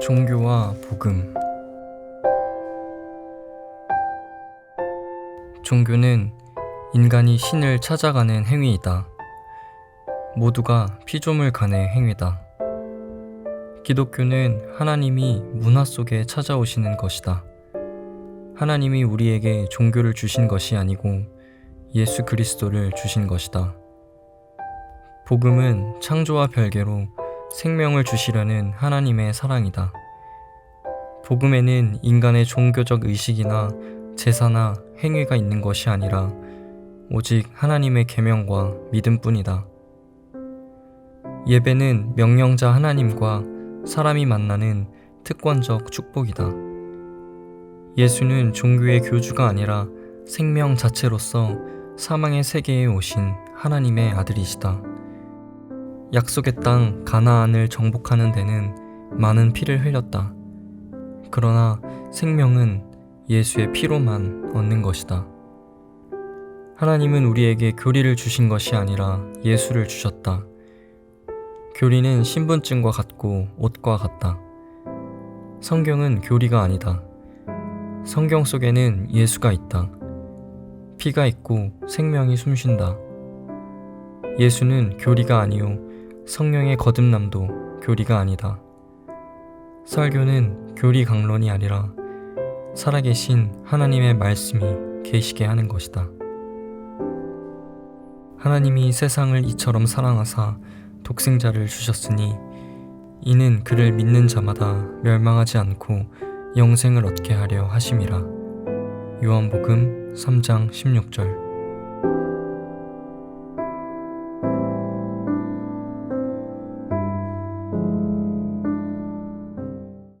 종교와 복음 종교는 인간이 신을 찾아가는 행위이다. 모두가 피조물 간의 행위다. 기독교는 하나님이 문화 속에 찾아오시는 것이다. 하나님이 우리에게 종교를 주신 것이 아니고 예수 그리스도를 주신 것이다. 복음은 창조와 별개로 생명을 주시려는 하나님의 사랑이다. 복음에는 인간의 종교적 의식이나 제사나 행위가 있는 것이 아니라 오직 하나님의 계명과 믿음뿐이다. 예배는 명령자 하나님과 사람이 만나는 특권적 축복이다. 예수는 종교의 교주가 아니라 생명 자체로서 사망의 세계에 오신 하나님의 아들이시다. 약속의 땅 가나안을 정복하는 데는 많은 피를 흘렸다. 그러나 생명은 예수의 피로만 얻는 것이다. 하나님은 우리에게 교리를 주신 것이 아니라 예수를 주셨다. 교리는 신분증과 같고 옷과 같다. 성경은 교리가 아니다. 성경 속에는 예수가 있다. 피가 있고 생명이 숨쉰다. 예수는 교리가 아니요 성령의 거듭남도 교리가 아니다. 설교는 교리 강론이 아니라 살아계신 하나님의 말씀이 계시게 하는 것이다. 하나님이 세상을 이처럼 사랑하사 독생자를 주셨으니 이는 그를 믿는 자마다 멸망하지 않고 영생을 얻게 하려 하심이라. 요한복음 3장 16절